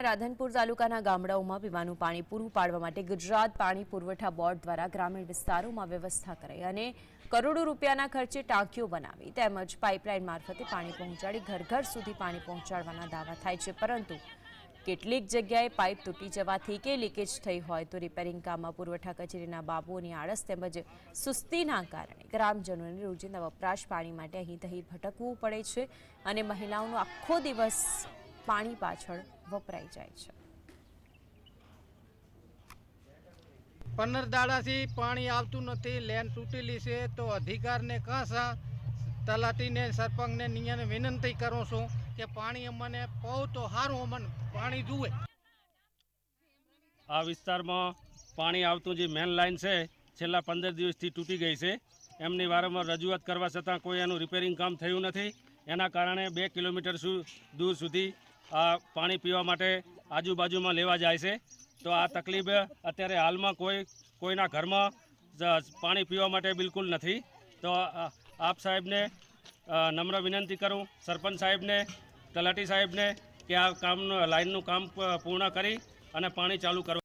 રાધનપુર તાલુકાના ગામડાઓમાં પીવાનું પાણી પૂરું પાડવા માટે ગુજરાત પાણી પુરવઠા બોર્ડ દ્વારા ગ્રામીણ વિસ્તારોમાં વ્યવસ્થા કરાઈ અને કરોડો રૂપિયાના ખર્ચે ટાંકીઓ બનાવી તેમજ પાઇપલાઇન મારફતે પાણી પહોંચાડી ઘર ઘર સુધી પાણી પહોંચાડવાના દાવા થાય છે. પરંતુ કેટલીક જગ્યાએ પાઇપ તૂટી જવાથી કે લીકેજ થઈ હોય તો રિપેરિંગ કામમાં પુરવઠા કચેરીના બાબુઓની આળસ તેમજ સુસ્તીના કારણે ગ્રામજનોને રોજિંદા વપરાશ પાણી માટે અહીં તહીં ભટકવું પડે છે અને મહિલાઓનો આખો દિવસ પાણી પાછળ વપરાઈ જાય છે. પંદર દાડાથી પાણી આવતું નથી લેન તૂટેલી છે તો અધિકારને કાંસા તલાટીને સરપંચને નિયાને વિનંતી કરું છું કે પાણી અમને પહુ તો સારું અમને પાણી જુએ. આ વિસ્તારમાં પાણી આવતું જે મેન લાઇન છે છેલ્લા પંદર દિવસથી તૂટી ગઈ છે. એમની વારંવાર રજૂઆત કરવા છતાં કોઈ એનું રિપેરિંગ કામ થયું નથી. એના કારણે બે કિલોમીટર દૂર સુધી પાણી પીવા માટે આજુબાજુમાં લેવા જાય છે. તો આ તકલીફ અત્યારે હાલમાં કોઈ, કોઈના ઘરમાં પાણી પીવા માટે બિલકુલ નથી. તો આપ સાહેબને નમ્ર વિનંતી કરું, સરપંચ સાહેબને, તલાટી સાહેબને, કે આ કામનું લાઇનનું કામ પૂર્ણ કરી અને પાણી ચાલુ કરવા